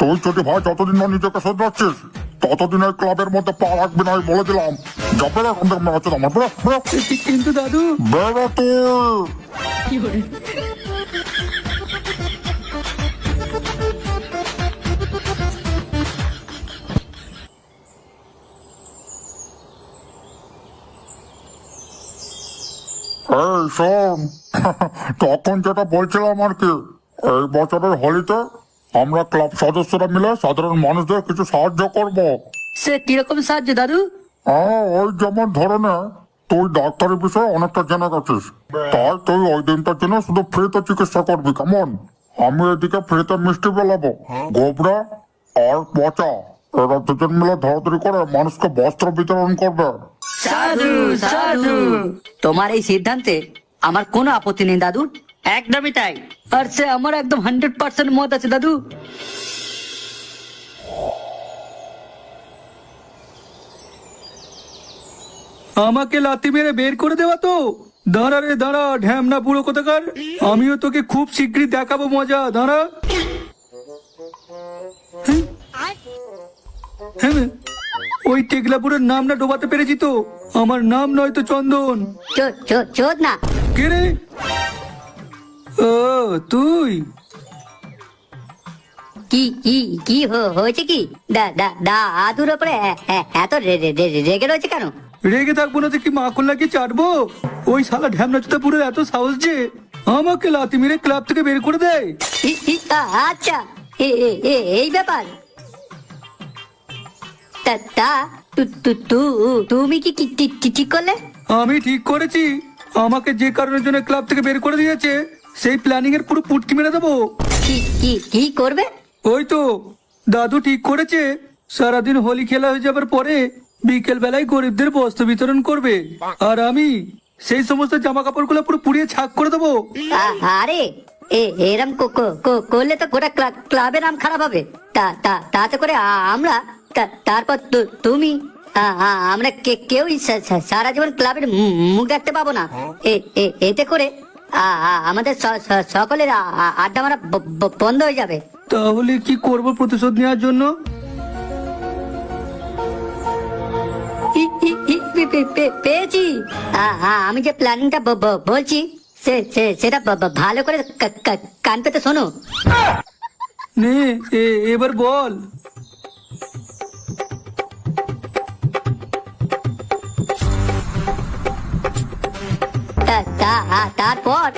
তুই যদি ভাই যতদিন না নিজেকে শোধরাচ্ছিস ততদিন ওই ক্লাবের মধ্যে পা রাখবি না বলে দিলাম। যাবে না কোনটা মনে হচ্ছে আমার কিন্তু দাদু। বেরো তুই। এই শোন তখন যেটা বলছিলাম আর কি এই বছরের হোলিতে আমরা ক্লাব সদস্যরা মিলে সাধারণ মানুষদের কিছু সাহায্য করব। সে কীরকম সাহায্য দাদু? হ্যাঁ ওই যেমন ধরনে তুই ডাক্তারের বিষয়ে অনেকটা জেনে গেছিস। তাই তুই ওই দিনটার জন্য শুধু ফ্রিতে চিকিৎসা করবি কেমন? আমি এদিকে ফ্রিতে মিষ্টি বেলাবো গোবরা আর পচা। এরা দুজন মিলে ধরাধরি করে মানুষকে বস্ত্র বিতরণ করবে। সাধু সাধু। তোমার এই সিদ্ধান্তে আমার কোনো আপত্তি নেই দাদু। একদমই তাই। আর সে আমার একদম হান্ড্রেড পার্সেন্ট মত আছে দাদু। আমাকে লাথি মেরে বের করে দেওয়া তো? দাঁড়া রে দাঁড়া ঢ্যামনা বুড়ো কোথাকার। আমিও তোকে খুব শীঘ্রই দেখাবো মজা দাঁড়া। হ্যাঁ? হ্যাঁ ওই টেকলাপুরের নামটা ডোবাতে পেরেছি তো? আমার নাম নয় তো চন্দন। চোদ না। কে রে? ও তুই? কি কি কি হয়েছে কি? দা দা দাদুর ওপরে এত রে- রে- রে- রেগে রয়েছে কেন? রেগে থাকব না কি মাখন লাগিয়ে চাটবো? ওই শালা ঢ্যামনা চুতাপুরের এত সাহস যে আমাকে লাথি মেরে ক্লাব থেকে বের করে দেয়। আচ্ছা এ- এ- এ- এই ব্যাপার। তা তুমি কি- ঠিক করলে? আমি ঠিক করেছি। আমাকে যে কারণের জন্য ক্লাব থেকে বের করে দিয়েছে। সেই প্ল্যানিং এর পুরো পুটকি মেরে দেবো। কি কি কি করবে? ওই তো দাদু ঠিক করেছে। সারাদিন হোলি খেলা হয়ে যাবার পরে বিকেল বেলায় গরিবদের বস্ত্র বিতরণ করবে। আর আমি সেই সমস্ত জামা কাপড়গুলো পুরো পুড়িয়ে ছাক করে দেবো। আরে এ এরম করলে তো গোটা ক্লাবের নাম খারাপ হবে। তা তা তাতে করে আমরা তারপর তুমি আমরা কেউই সারা জীবন ক্লাবের মুখ দেখতে পাবো না। এতে করে আমাদের সকলের আড্ডা মারা বন্ধ হয়ে যাবে। তাহলে কি করব প্রতিশোধ নেওয়ার জন্য? পেয়েছি। আমি যে প্ল্যানিংটা বলছি সে সে- সেটা ভালো করে কান পেতে শোনো। নে এবার বল। তা- তারপর?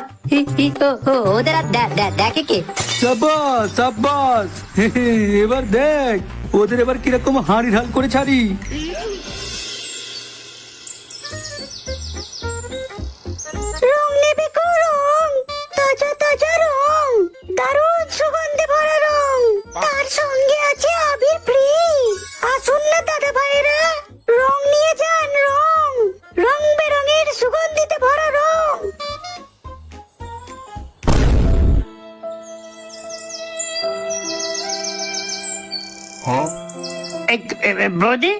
ওদের আর দেখে কে? সাব্বাস সাব্বাস এবার দেখ ওদের এবার কীরকম হাঁড়ি ঢাল করে ছাড়ি। রং নেবে গো রং তাজা তাজা রং দারুণ সুগন্ধে ভরা রং। তার সঙ্গে আছে আবির ফ্রি। আসুন না দাদা বৌদি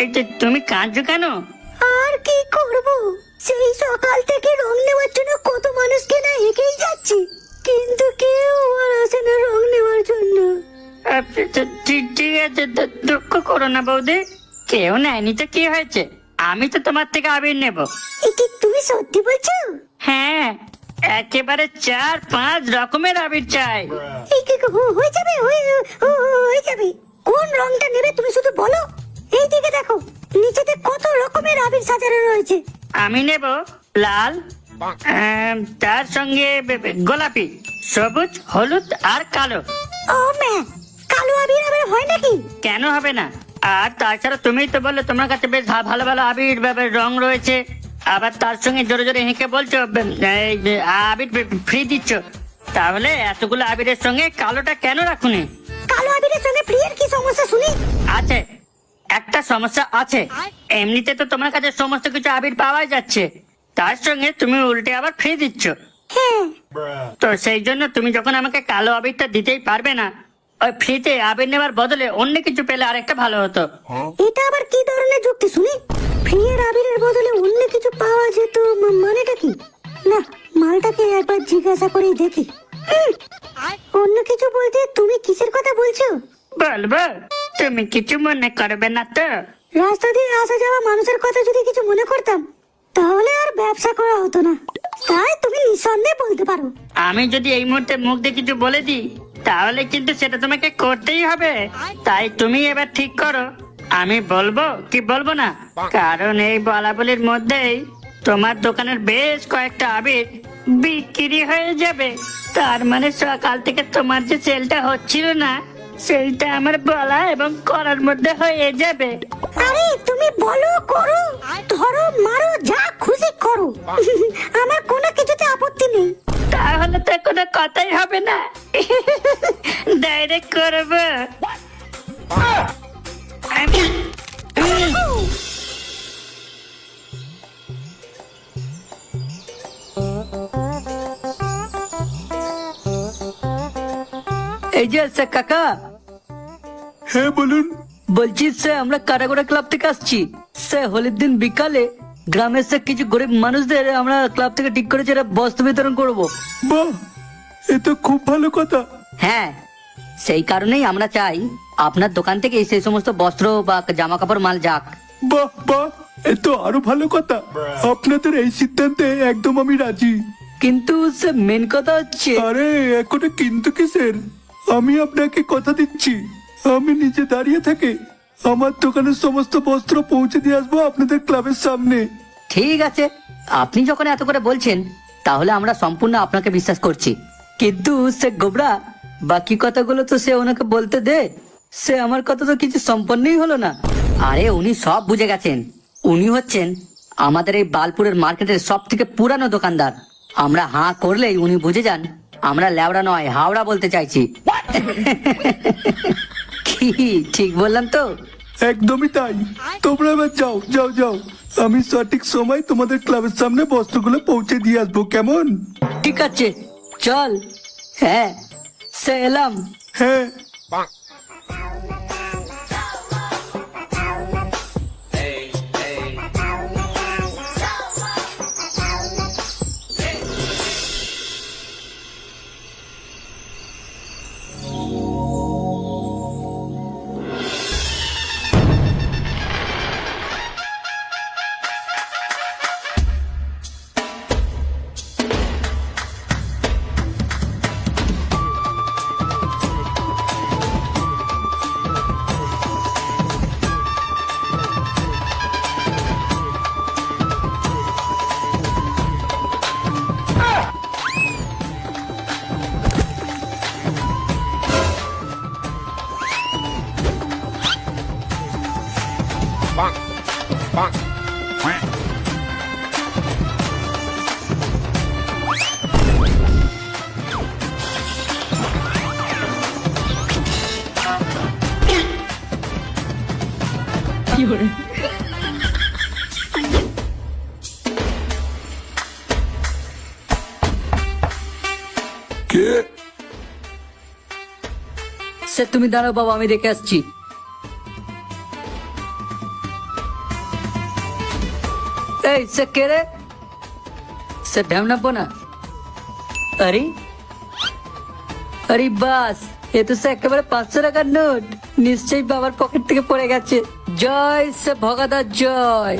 এই যে তুমি কাঁদছো কেন? আর কি করব? সেই সকাল থেকে রং নেওয়ার জন্য কত মানুষকে না এগিয়ে যাচ্ছি। কিন্তু কেউ আর আসে না রং নেওয়ার জন্য। ঠিক ঠিক আছে দুঃখ করো না বৌদি। কেউ নেয়নি তো কি হয়েছে? আমি তো তোমার থেকে আবির নেব। তুমি সত্যি বলছো? হ্যাঁ একেবারে চার পাঁচ রকমের আবির চাই। হয়ে যাবে হয়ে যাবে। কোন রংটা নেবে তুমি শুধু বলো? এই দিকে দেখো নিচেতে কত রকমের আবির সাজানো রয়েছে। আমি নেব লাল তার সঙ্গে গোলাপি সবুজ হলুদ আর কালো। ও মে কালো আবির আবার হয় নাকি? কেন হবে না? আর তাছাড়া তুমি তো বললে তোমার কাছে বেশ ভালো ভালো আবির রং রয়েছে। আবার তার সঙ্গে জোরে জোরে হেঁকে বলছো এই আবির ফ্রি দিচ্ছ। তাহলে এতগুলো আবিরের সঙ্গে কালোটা কেন রাখুনি? কালো আবিরের সঙ্গে প্রিয়ের কি সমস্যা শুনি? আছে। একটা সমস্যা আছে। এমনিতে তো তোমার কাছে সমস্ত কিছু আবির পাওয়াই যাচ্ছে। তার সঙ্গে তুমি উল্টে আবার ফ্রি দিচ্ছ। হ্যাঁ। তো সেই জন্য তুমি যখন আমাকে কালো আবিরটা দিতেই পারবে না ওই ফ্রিতে আবির নেওয়ার বদলে অন্য কিছু পেলে আরেকটা ভালো হতো। এটা আবার কি ধরনের যুক্তি শুনি? প্রিয়ের আবিরের বদলে অন্য কিছু পাওয়া যেত মানেটা কি? না মালটাকে একবার জিজ্ঞাসা করেই দেখি। অন্য কিছু বলতে তুমি কিসের কথা বলছো? বলব তুমি কিছু মনে করবে না তো। রাস্তা দিয়ে আসা যাওয়া মানুষের কথা যদি কিছু মনে করতাম তাহলে আর ব্যবসা করা হতো না। তাই তুমি নিঃসন্দেহে বলতে পারো। আমি যদি এই মুহূর্তে মুখ দিয়ে কিছু বলে দিই তাহলে কিন্তু সেটা তোমাকে করতেই হবে। তাই তুমি এবার ঠিক করো। আমি বলব কি বলব না? কারণ এই বলাবলির মধ্যেই তোমার দোকানের বেশ কয়েকটা আবির বিক্রি হয়ে যাবে। তার মানে সকাল থেকে তোমার যে সেলটা হচ্ছিল না সেলটা আমার বলা এবং করার মধ্যে হয়ে যাবে। আরে তুমি বলো করো। ধরো মারো যা খুশি করো। আমার কোনো কিছুতে আপত্তি নেই। তাহলে তো কোনো কথাই হবে কাকা। হ্যাঁ বলুন। বলছি স্যার আমরা কারাগোড়া ক্লাব থেকে আসছি। স্যার হোলির দিন বিকালে গ্রামের স্যার কিছু গরিব মানুষদের আমরা ক্লাব থেকে ঠিক করেছি এরা বস্ত্র বিতরণ করব। বাহ এ তো খুব ভালো কথা। হ্যাঁ সেই কারণেই আমরা চাই আপনার দোকান থেকে সেই সমস্ত বস্ত্র বা জামা কাপড় মাল যাক। বাহ বাহ এ তো আরও ভালো কথা। আপনাদের এই সিদ্ধান্তে একদম আমি রাজি। কিন্তু স্যার মেন কথা হচ্ছে আরে এখনও কিন্তু কিসের? আমি আপনাকে কথা দিচ্ছি। আমি নিচে দাঁড়িয়ে থেকে আমার দোকানের সমস্ত বস্ত্র পৌঁছে দিয়ে আসব আপনাদের ক্লাবের সামনে। ঠিক আছে। আপনি যখন এত করে বলছেন, তাহলে আমরা সম্পূর্ণ আপনাকে বিশ্বাস করছি। কিন্তু সে গোবরা, বাকি কথাগুলো তো সে ওনাকে বলতে দে। সে আমার কথা তো কিছু সম্পন্নই হলো না। আরে, উনি সব বুঝে গেছেন। উনি হচ্ছেন আমাদের এই বালপুরের মার্কেটের সব থেকে পুরানো দোকানদার। আমরা হাঁ করলেই উনি বুঝে যান আমরা ল্যাবড়া নয় হাওড়া বলতে চাইছি। কি ঠিক বললাম তো? একদমই তাই। তোমরা এবার যাও যাও যাও। আমি সঠিক সময় তোমাদের ক্লাবের সামনে বস্ত্রগুলো পৌঁছে দিয়ে আসব কেমন? ঠিক আছে চল। হ্যাঁ সে এলাম। হ্যাঁ। কে সে তুমি দাঁড়াও বাবা আমি দেখে আসছি। এই সে কে রে? সে ঢ্যামনা পোনা। আরে? আরে বাস এ তো সে একেবারে পাঁচশো টাকার নোট। নিশ্চয়ই বাবার পকেট থেকে পড়ে গেছে। জয় সে ভগাদার জয়।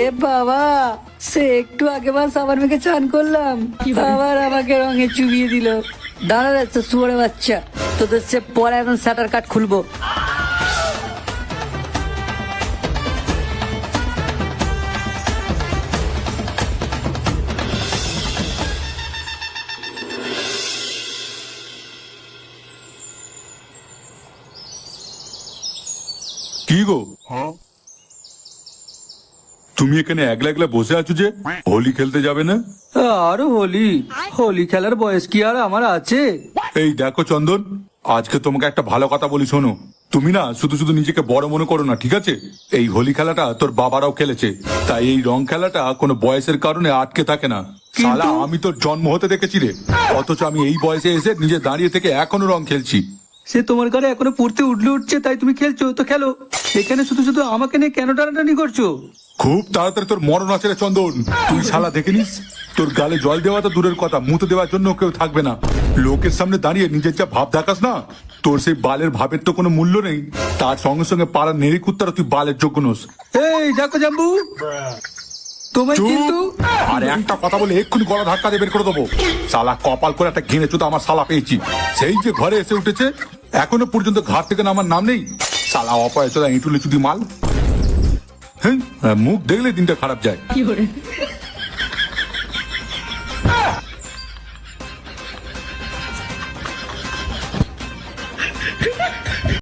এ বাবা সে একটু আগে বার সাবান মেখে চান করলাম। আবার আমাকে রঙে চুবিয়ে দিল। দাঁড়া যাচ্ছে শুয়ারে বাচ্চা। তোদের সে পরে এখন শাটার কাট খুলবো। কি গো? তুমি এখানে একলা একলা বসে আছো যে? হোলি খেলতে যাবে না? আরও হোলি। হোলি খেলার বয়স কি আর আমার আছে? এই দেখো চন্দন আজকে তোমাকে একটা ভালো কথা বলি শোনো। তুমি না শুধু শুধু নিজেকে বড় মনে করো না ঠিক আছে? এই হোলি খেলাটা তোর বাবারাও খেলেছে। তাই এই রং খেলাটা কোনো বয়সের কারণে আটকে থাকে না। শালা আমি তোর জন্ম হতে দেখেছি রে। অথচ আমি এই বয়সে এসে নিজে দাঁড়িয়ে থেকে এখনও রং খেলছি। সে তোমার ঘরে এখনও পড়তে উঠলে উঠছে তাই তুমি খেলছো তো খেলো। এখানে শুধু শুধু আমাকে নিয়ে কেন টানাটানি করছ? খুব তাড়াতাড়ি তোর মরণ আছে রে চন্দন। তুই শালা দেখে নিস তোর গালে জল দেওয়া তো দূরের কথা মুতে দেওয়ার জন্য কেউ থাকবে না। লোকের সামনে দাঁড়িয়ে নিজের যা ভাব দেখাস না তোর সেই বালের ভাবের তো কোনো মূল্য নেই। তার সঙ্গে সঙ্গে পাড়ার নেড়ি কুত্তারা তুই বালের যোগ্য নোস। এই দেখো জাম্বু। তোমায় কিন্তু আর একটা কথা বলে এক্ষুনি গলা ধাক্কা দিয়ে বের করে দেবো। শালা কপাল করে একটা ঘিনে চুতো আমার শালা পেয়েছি। সেই যে ঘরে এসে উঠেছে এখনও পর্যন্ত ঘাট থেকে নামার নাম নেই। শালা অপয় চলা ইঁটুলে চুদি মাল। হ্যাঁ মুখ দেখলে দিনটা খারাপ যায়।